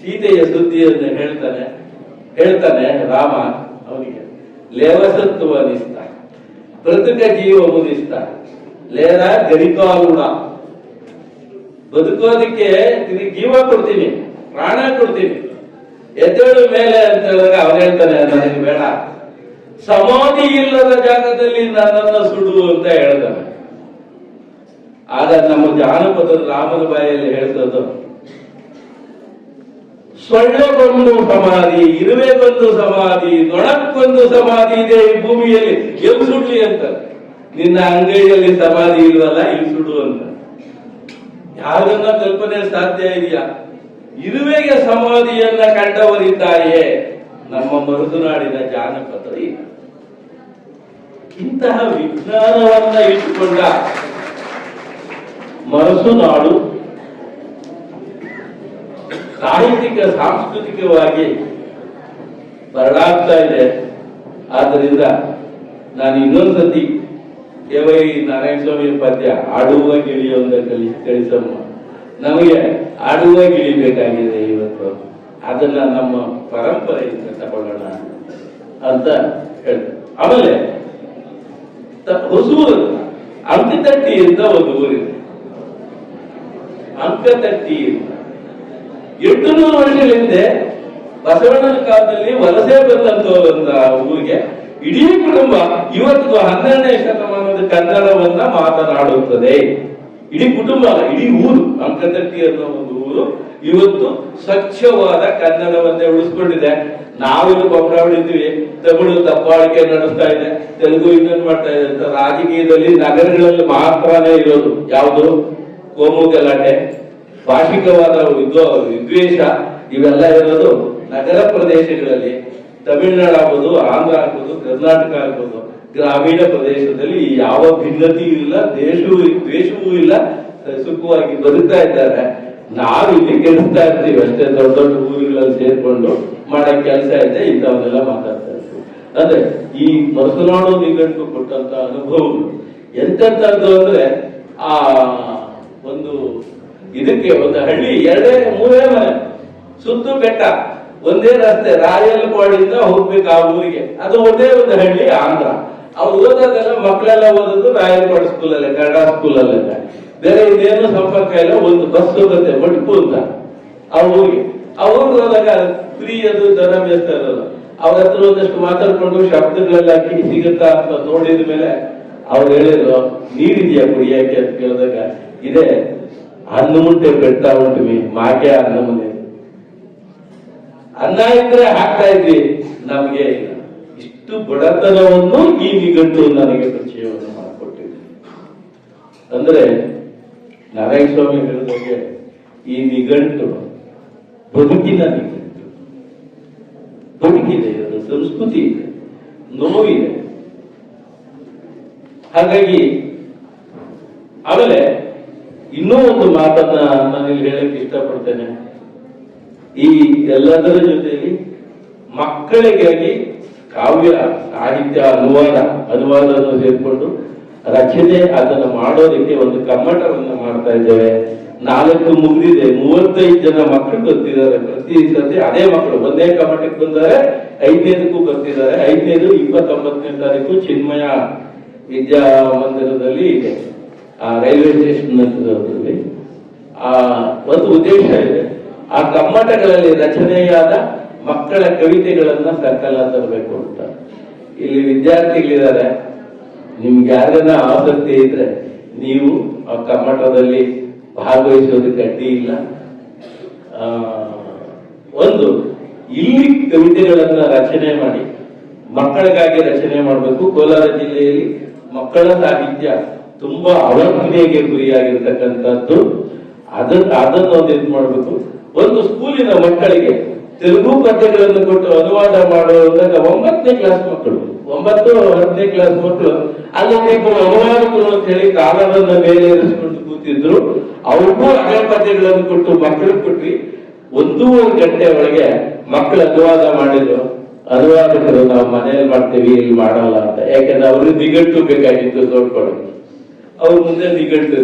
ಸೀತೆಯ ಸುದ್ದಿಯನ್ನು ಹೇಳ್ತಾನೆ ಹೇಳ್ತಾನೆ ರಾಮ ಅವನಿಗೆ, ಲೇವಸತ್ವ నిస్త ಕೃತಕ ಜೀವ ಮುದಿಸ್ತ ಲೇರ ಗರಿಕಾಲುಡ ಬದುಕೋದಕ್ಕೆ ನಿನಗೆ ಜೀವ ಕೊಡ್ತೀನಿ ಪ್ರಾಣ ಕೊಡ್ತೀನಿ ಎದ್ದೇಳು ಮೇಲೆ ಅಂತ ಹೇಳಿದಾಗ ಅವನು ಹೇಳ್ತಾನೆ ನನಗೆ ಬೇಡ ಸಮಾಧಿ ಇಲ್ಲದ ಜಾಗದಲ್ಲಿ ನನ್ನನ್ನು ಸುಡು ಅಂತ ಹೇಳ್ತಾನೆ ಆಗ ನಮ್ಮ ಜಾನಪದದ ರಾಮನ ಬಾಯಲ್ಲಿ ಹೇಳ್ತದ್ದು ಸೊಳ್ಳೆಗೊಂದು ಸಮಾಧಿ, ಇರುವೆಗೊಂದು ಸಮಾಧಿ, ನೊಣಕ್ಕೊಂದು ಸಮಾಧಿ ಇದೆ ಈ ಭೂಮಿಯಲ್ಲಿ. ಎಲ್ಲಿ ಸುಡ್ಲಿ ಅಂತ. ನಿನ್ನ ಅಂಗೈಯಲ್ಲಿ ಸಮಾಧಿ ಇಲ್ವಲ್ಲ ಇಲ್ಲಿ ಸುಡು ಅಂತ. ಯಾರನ್ನ ಕಲ್ಪನೆ ಸಾಧ್ಯ ಇದೆಯಾ? ಇರುವೆಗೆ ಸಮಾಧಿಯನ್ನ ಕಂಡವರಿದ್ದಾರೆಯೇ ನಮ್ಮ ಮರುದುನಾಡಿನ ಜಾನಪದ ಇಂತಹ ವಿಜ್ಞಾನವನ್ನ ಇಟ್ಟುಕೊಂಡ ಮನಸ್ಸು ನಾಡು ಸಾಹಿತ್ಯಿಕ, ಸಾಂಸ್ಕೃತಿಕವಾಗಿ ಬರಲಾಗ್ತಾ ಇದೆ. ಆದ್ದರಿಂದ ನಾನು ಇನ್ನೊಂದ್ಸತಿ ವೈ ನಾರಾಯಣ ಸ್ವಾಮಿ ಪದ್ಯ ಆಡುವ ಗಿಳಿಯೊಂದ ಕಲಿ ಕಳಿಸಮ್ಮ ನಮಗೆ ಆಡುವ ಗಿಳಿ ಬೇಕಾಗಿದೆ ಇವತ್ತು. ಅದನ್ನ ನಮ್ಮ ಪರಂಪರೆಯಿಂದ ತಗೊಳ್ಳೋಣ ಅಂತ ಹೇಳ್ತಾರೆ ಆಮೇಲೆ ಹೊಸೂರು ಅಂಕತಟ್ಟಿ ಅಂತ ಒಂದು ಊರಿದೆ. ಅಂಕತಟ್ಟಿ ಅಂತ ಎಂಟು ನೂರು ವರ್ಷಗಳ ಹಿಂದೆ ಬಸವಣ್ಣನ ಕಾಲದಲ್ಲಿ ವಲಸೆ ಬಂದಂತ ಒಂದು ಊರಿಗೆ ಇಡೀ ಕುಟುಂಬ ಇವತ್ತು ಹನ್ನೆರಡನೇ ಶತಮಾನದ ಕನ್ನಡವನ್ನ ಮಾತನಾಡುತ್ತದೆ. ಇಡೀ ಕುಟುಂಬ ಇಡೀ ಊರು ಅಂಕತಟ್ಟಿ ಅನ್ನೋ ಒಂದು ಊರು ಇವತ್ತು ಸ್ವಚ್ಛವಾದ ಕನ್ನಡವನ್ನೇ ಉಳಿಸ್ಕೊಂಡಿದೆ. ನಾವು ಗೊಬ್ಬರ ಇದ್ದೀವಿ ತಮಿಳು ತಪ್ಪಾಳಿಕೆ ನಡೆಸ್ತಾ ಇದೆ, ತೆಲುಗು ಇನ್ನೊಂದು ಮಾಡ್ತಾ ಇದೆ ಅಂತ ರಾಜಕೀಯದಲ್ಲಿ ನಗರಗಳಲ್ಲಿ ಮಾತ್ರನೇ ಇರೋದು ಯಾವುದು? ಕೋಮು ಗಲಾಟೆ ಭಾಷಿಕವಾದ ವಿದ್ವ ವಿದ್ವೇಷ ಇವೆಲ್ಲ ಇರೋದು ನಗರ ಪ್ರದೇಶಗಳಲ್ಲಿ. ತಮಿಳುನಾಡು ಆಗ್ಬೋದು, ಆಂಧ್ರ ಆಗ್ಬೋದು, ಕರ್ನಾಟಕ ಆಗ್ಬೋದು. ಗ್ರಾಮೀಣ ಪ್ರದೇಶದಲ್ಲಿ ಯಾವ ಭಿನ್ನತೆಯೂ ಇಲ್ಲ, ದೇಶವೂ ದ್ವೇಷವೂ ಇಲ್ಲ. ಸುಖವಾಗಿ ಬದುಕ್ತಾ ಇದ್ದಾರೆ. ನಾವಿಲ್ಲಿ ಕೆಡಿಸ್ತಾ ಇರ್ತೀವಿ ಅಷ್ಟೇ, ದೊಡ್ಡ ದೊಡ್ಡ ಊರುಗಳಲ್ಲಿ ಸೇರ್ಕೊಂಡು ಮಾಡೋ ಕೆಲಸ ಇದೆ, ಇಂಥವನ್ನೆಲ್ಲ ಮಾತಾಡ್ತಾ ಇರ್ತೀವಿ. ಅಂದ್ರೆ ಈ ಮರುಸನಾಡು ನಿಘಂಟು ಕೊಟ್ಟಂತ ಅನುಭವಗಳು. ಎಂತದ್ದು ಅಂದ್ರೆ ಆ ಒಂದು ಇದಕ್ಕೆ ಒಂದು ಹಳ್ಳಿ, ಎರಡೇ, ಮೂರೇ ಮನೆ ಸುತ್ತು ಬೆಟ್ಟ. ಒಂದೇ ರಸ್ತೆ, ರಾಯಲಪಾಡಿಂದ ಹೋಗ್ಬೇಕು ಆ ಊರಿಗೆ. ಅದು ಒಂದೇ ಒಂದು ಹಳ್ಳಿ, ಆಂಧ್ರ. ಅವ್ರು ಓದೋದೆಲ್ಲ ಮಕ್ಕಳೆಲ್ಲ ಓದೋದು ರಾಯಲಪಾಡಿ ಸ್ಕೂಲಲ್ಲೇ ಕನ್ನಡ ಸ್ಕೂಲಲ್ಲೇ ಬೇರೆ ಇದೇನು ಸಂಪರ್ಕ ಇಲ್ಲ ಒಂದು ಬಸ್ ಹೋಗುತ್ತೆ ಮಟ್ಕು ಅಂತ. ಆ ಊರಿಗೆ. ಆ ಊರಿಗೆ ಹೋದಾಗ ಅದು ಜನ ಬೇಸ್ತಾ ಇರೋದು ಅವ್ರ ಹತ್ರ ಒಂದಷ್ಟು ಮಾತಾಡ್ಕೊಂಡು ಶಬ್ದಗಳೆಲ್ಲ ಸಿಗುತ್ತಾ ಅಂತ ನೋಡಿದ ಮೇಲೆ ಅವ್ರು ಹೇಳಿದ್ರು, ನೀರಿದೆಯಾ ಕುಡಿಯಕ್ಕೆ? ಅಂತ ಕೇಳಿದಾಗ, ಇದೆ. ಹಣ್ಣು ಮುಂಟೆ ಬೆಡ್ತಾ ಮಾಕೆ ಮೀ ಮಾಗೆ ಅನ್ನ ಇದ್ರೆ ಹಾಕ್ತಾ ಇದ್ವಿ, ನಮ್ಗೆ ಇಷ್ಟು ಬಡತನವನ್ನು ಈ ನಿಘಂಟು ನನಗೆ ಪರಿಚಯವನ್ನು ಮಾಡಿಕೊಟ್ಟಿದೆ. ಅಂದ್ರೆ ನಾರಾಯಣ ಸ್ವಾಮಿ ಹೇಳಿದಾಗೆ ಈ ನಿಘಂಟು ಬದುಕಿನ ನಿಘಂಟು. ಬದುಕಿದೆ, ಅದು ಸಂಸ್ಕೃತಿ ಇದೆ, ನೋವಿದೆ. ಹಾಗಾಗಿ, ಆಮೇಲೆ ಇನ್ನೂ ಒಂದು ಮಾತನ್ನ ನಾನು ಇಲ್ಲಿ ಹೇಳಕ್ಕೆ ಇಷ್ಟಪಡ್ತೇನೆ. ಈ ಎಲ್ಲದರ ಜೊತೆಯಲ್ಲಿ ಮಕ್ಕಳಿಗಾಗಿ ಕಾವ್ಯ, ಸಾಹಿತ್ಯ, ಅನುವಾದ, ಅನುವಾದವನ್ನು ಸೇರ್ಕೊಂಡು ರಚನೆ ಅದನ್ನು ಮಾಡೋದಕ್ಕೆ ಒಂದು ಕಮ್ಮಟವನ್ನು ಮಾಡ್ತಾ ಇದ್ದೇವೆ. ನಾಲ್ಕು ಮುಗಿದಿದೆ. ಮೂವತ್ತೈದು ಜನ ಮಕ್ಕಳು ಬರ್ತಿದ್ದಾರೆ ಪ್ರತಿ ಸತಿ ಅದೇ ಮಕ್ಕಳು ಒಂದೇ ಕಮ್ಮಟಕ್ಕೆ ಬಂದರೆ ಐದನೇದಕ್ಕೂ ಬರ್ತಿದ್ದಾರೆ ಐದನೇದು ಇಪ್ಪತ್ತೊಂಬತ್ತನೇ ತಾರೀಕು ಚಿನ್ಮಯ ವಿದ್ಯಾ ಮಂದಿರದಲ್ಲಿ ಇದೆ. ಆ ರೈಲ್ವೆ ಸ್ಟೇಷನ್ ಆ ಒಂದು ಉದ್ದೇಶ ಇದೆ. ಆ ಕಮ್ಮಟಗಳಲ್ಲಿ ರಚನೆಯಾದ ಮಕ್ಕಳ ಕವಿತೆಗಳನ್ನ ಸಂಕಲನ ತರಬೇಕು ಅಂತ. ಇಲ್ಲಿ ವಿದ್ಯಾರ್ಥಿಗಳಿದ್ದಾರೆ. ನಿಮ್ಗೆ ಯಾರನ್ನ ಆಸಕ್ತಿ ಇದ್ರೆ ನೀವು ಆ ಕಮ್ಮಟದಲ್ಲಿ ಭಾಗವಹಿಸೋದಕ್ಕೆ ಅಡ್ಡಿ ಇಲ್ಲ. ಒಂದು, ಇಲ್ಲಿ ಕವಿತೆಗಳನ್ನ ರಚನೆ ಮಾಡಿ ಮಕ್ಕಳಿಗಾಗಿ ರಚನೆ ಮಾಡಬೇಕು. ಕೋಲಾರ ಜಿಲ್ಲೆಯಲ್ಲಿ ಮಕ್ಕಳ ಸಾಹಿತ್ಯ ತುಂಬಾ ಅವಲಂಬನೆಗೆ ಗುರಿಯಾಗಿರ್ತಕ್ಕಂಥದ್ದು. ಅದನ್ನ ಅದನ್ನ ಒಂದು ಇದು ಮಾಡಬೇಕು. ಒಂದು ಸ್ಕೂಲಿನ ಮಕ್ಕಳಿಗೆ ತೆಲುಗು ಪದ್ಯಗಳನ್ನು ಕೊಟ್ಟು ಅನುವಾದ ಮಾಡುವಾಗ ಒಂಬತ್ತನೇ ಕ್ಲಾಸ್ ಮಕ್ಕಳು, ಒಂಬತ್ತು ಹತ್ತನೇ ಕ್ಲಾಸ್ ಮಕ್ಕಳು ಅಲ್ಲಿ ಅನುವಾದಕರು ಅಂತ ಹೇಳಿ ಕಾಲರನ್ನ ಮೇಲೆ ಇರಿಸಿಕೊಂಡು ಕೂತಿದ್ರು. ಅವ್ರಿಗೂ ಅದೇ ಪದ್ಯಗಳನ್ನು ಕೊಟ್ಟು ಮಕ್ಕಳಿಗೆ ಕೊಟ್ವಿ. ಒಂದೂವರೆ ಗಂಟೆ ಒಳಗೆ ಮಕ್ಕಳು ಅನುವಾದ ಮಾಡಿದ್ರು. ಅನುವಾದಕರು, ನಾವು ಮನೆಯಲ್ಲಿ ಮಾಡ್ತೀವಿ, ಇಲ್ಲಿ ಮಾಡಲ್ಲ ಅಂತ. ಯಾಕಂದ್ರೆ ಅವ್ರಿಗೆ ನಿಗಟ್ಟು ಬೇಕಾಗಿತ್ತು ನೋಡ್ಕೊಳ್ಳೋದು ಅವ್ರ ಮುಂದೆ ನಿಗಟ್ಟು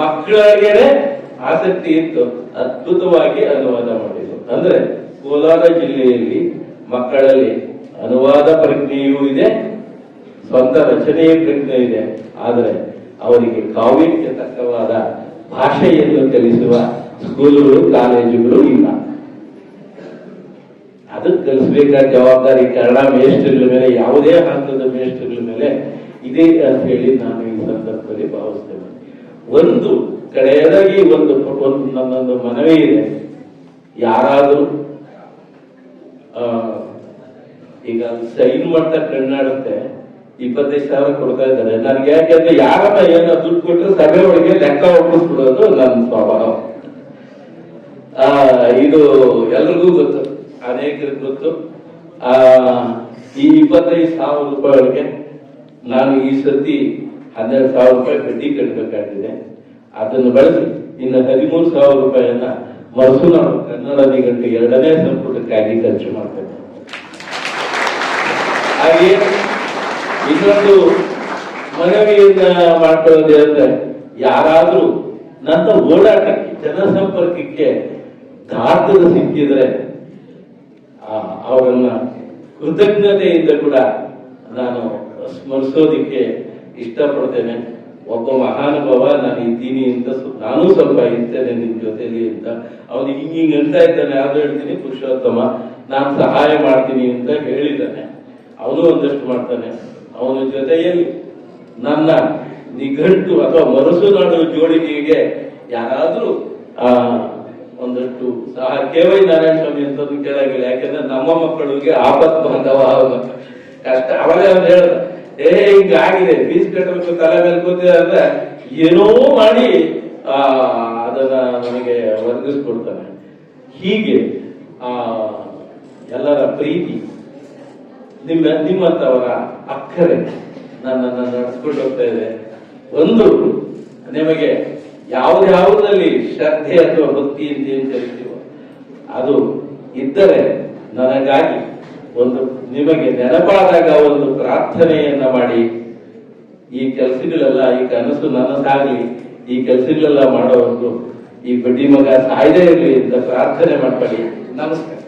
ಮಕ್ಕಳಿಗೆ ಆಸಕ್ತಿ ಇತ್ತು, ಅದ್ಭುತವಾಗಿ ಅನುವಾದ ಮಾಡಿದ್ರು. ಅಂದ್ರೆ ಕೋಲಾರ ಜಿಲ್ಲೆಯಲ್ಲಿ ಮಕ್ಕಳಲ್ಲಿ ಅನುವಾದ ಪ್ರಜ್ಞೆಯೂ ಇದೆ, ಸ್ವಂತ ರಚನೆಯ ಪ್ರಜ್ಞೆ ಇದೆ. ಆದರೆ ಅವರಿಗೆ ಕಾವ್ಯಕ್ಕೆ ತಕ್ಕವಾದ ಭಾಷೆಯನ್ನು ಕಲಿಸುವ ಸ್ಕೂಲುಗಳು, ಕಾಲೇಜುಗಳು ಇಲ್ಲ. ಅದಕ್ಕೆ ಕಲಿಸಬೇಕಾದ ಜವಾಬ್ದಾರಿ ಕನ್ನಡ ಮೇಷ್ಟ್ರಗಳ ಮೇಲೆ, ಯಾವುದೇ ಹಂತದ ಮೇಷ್ಟ್ರಗಳ ಮೇಲೆ ಇದೆ ಅಂತ ಹೇಳಿ ನಾನು ಈ ಸಂದರ್ಭದಲ್ಲಿ ಭಾವಿಸ್ತೇನೆ. ಒಂದು ಕಡೆಯದಾಗಿ ಒಂದು ಒಂದು ನನ್ನೊಂದು ಮನವಿ ಇದೆ. ಯಾರಾದರೂ ಈಗ ಸೈನ್ ಮಾಡ್ತಾ ಕಣ್ಣಾಡುತ್ತೆ, ಇಪ್ಪತ್ತೈದು ಸಾವಿರ ಕೊಡ್ತಾ ಇದ್ದಾರೆ. ನನ್ಗೆ ಯಾಕೆಂದ್ರೆ ಯಾರನ್ನ ಏನೋ ದುಡ್ಡು ಕೊಟ್ಟರೆ ಸಭೆ ಒಳಗೆ ಲೆಕ್ಕ ಒಪ್ಪಿಸ್ಬಿಡೋದು ನನ್ನ ಸ್ವಭಾವ. ಇದು ಎಲ್ರಿಗೂ ಗೊತ್ತು, ಅನೇಕರಿಗೆ ಗೊತ್ತು. ಆ, ಈ ಇಪ್ಪತ್ತೈದು ಸಾವಿರ ರೂಪಾಯಿ ಒಳಗೆ ನಾನು ಈ ಸತಿ ಹನ್ನೆರಡು ಸಾವಿರ ರೂಪಾಯಿ ಬಡ್ಡಿ ಕಟ್ಟಬೇಕಾಗಿದೆ ಅದನ್ನು ಬಳಸಿ ಇನ್ನು ಹದಿಮೂರು ಸಾವಿರ ರೂಪಾಯಿಯನ್ನ ಮರುಸುನಾಡು ಕನ್ನಡ ನಿಘಂಟು ಎರಡನೇ ಸಂಪುಟಕ್ಕಾಗಿ ಖರ್ಚು ಮಾಡ್ತೇನೆ. ಹಾಗೆ ಇನ್ನೊಂದು ಮನವಿಯನ್ನ ಮಾಡ್ಕೊಳ್ಳೋದು ಅಂದ್ರೆ ಯಾರಾದ್ರೂ ನನ್ನ ಓಡಾಟಕ್ಕೆ, ಜನಸಂಪರ್ಕಕ್ಕೆ ದಾತರು ಸಿಕ್ಕಿದ್ರೆ ಅವರನ್ನ ಕೃತಜ್ಞತೆಯಿಂದ ಕೂಡ ನಾನು ಸ್ಮರಿಸೋದಿಕ್ಕೆ ಇಷ್ಟಪಡ್ತೇನೆ. ಒಬ್ಬ ಮಹಾನುಭಾವ, ನಾನು ಇದ್ದೀನಿ ಅಂತ ನಾನು ಸ್ವಲ್ಪ ಇರ್ತೇನೆ ನಿಮ್ ಜೊತೆಲಿ ಅಂತ. ಅವನು ಹಿಂಗ್ ಹಿಂಗ್ ಹೇಳ್ತಾ ಇದ್ದಾನೆ ಯಾವ್ದು ಹೇಳ್ತೀನಿ, ಪುರುಷೋತ್ತಮ, ನಾನು ಸಹಾಯ ಮಾಡ್ತೀನಿ ಅಂತ ಹೇಳಿದ್ದಾನೆ. ಅವನು ಒಂದಷ್ಟು ಮಾಡ್ತಾನೆ. ಅವನ ಜೊತೆಯಲ್ಲಿ ನನ್ನ ನಿಘಂಟು ಅಥವಾ ಮನಸ್ಸು ನಾಡು ಜೋಡಿಕೆಗೆ ಯಾರಾದ್ರೂ, ಆ, ಒಂದಷ್ಟು ಸಹ ಕೆ ವೈ ನಾರಾಯಣ ಸ್ವಾಮಿ ಅಂತ ಕೇಳಾಗಿಲ್ಲ. ಯಾಕಂದ್ರೆ ನಮ್ಮ ಮಕ್ಕಳಿಗೆ ಆಪತ್ ಬಾಂಧವ. ಕಷ್ಟ ಅವಾಗ ಅವ್ನು ಹೇಳ್ದ. ಏ, ಹಿಂಗ ಆಗಿದೆ. ಫೀಸ್ ಕಟ್ಟಬೇಕು ತಲೆ ಮೇಲೆ ಕೂತಿದೆ ಅಂದ್ರೆ ಏನೋ ಮಾಡಿ, ಆ, ಅದನ್ನ ನನಗೆ ವರ್ಗಿಸ್ಕೊಡ್ತಾನೆ ಹೀಗೆ, ಆ, ಎಲ್ಲರ ಪ್ರೀತಿ, ನಿಮ್ಮ, ನಿಮ್ಮಂತವರ ಅಕ್ಕರೆ ನನ್ನನ್ನು ನಡೆಸ್ಕೊಂಡು ಹೋಗ್ತಾ ಇದೆ. ಒಂದು, ನಿಮಗೆ ಯಾವುದ್ಯಾವುದಲ್ಲಿ ಶ್ರದ್ಧೆ ಅಥವಾ ಭಕ್ತಿ ಅಂತ ಏನ್ ಕರಿತೀವೋ ಅದು ಇದ್ದರೆ ನನಗಾಗಿ ಒಂದು ನಿಮಗೆ ನೆನಪಾದಾಗ ಒಂದು ಪ್ರಾರ್ಥನೆಯನ್ನ ಮಾಡಿ. ಈ ಕೆಲಸಗಳೆಲ್ಲ, ಈ ಕನಸು ನನಸಾಗ್ಲಿ ಈ ಕೆಲಸಗಳೆಲ್ಲ ಒಂದು ಈ ಬಡ್ಡಿ ಮಗ ಸಾಯ್ದೇ ಇರಲಿ ಅಂತ ಪ್ರಾರ್ಥನೆ ಮಾಡ್ಕೊಳ್ಳಿ. ನಮಸ್ಕಾರ.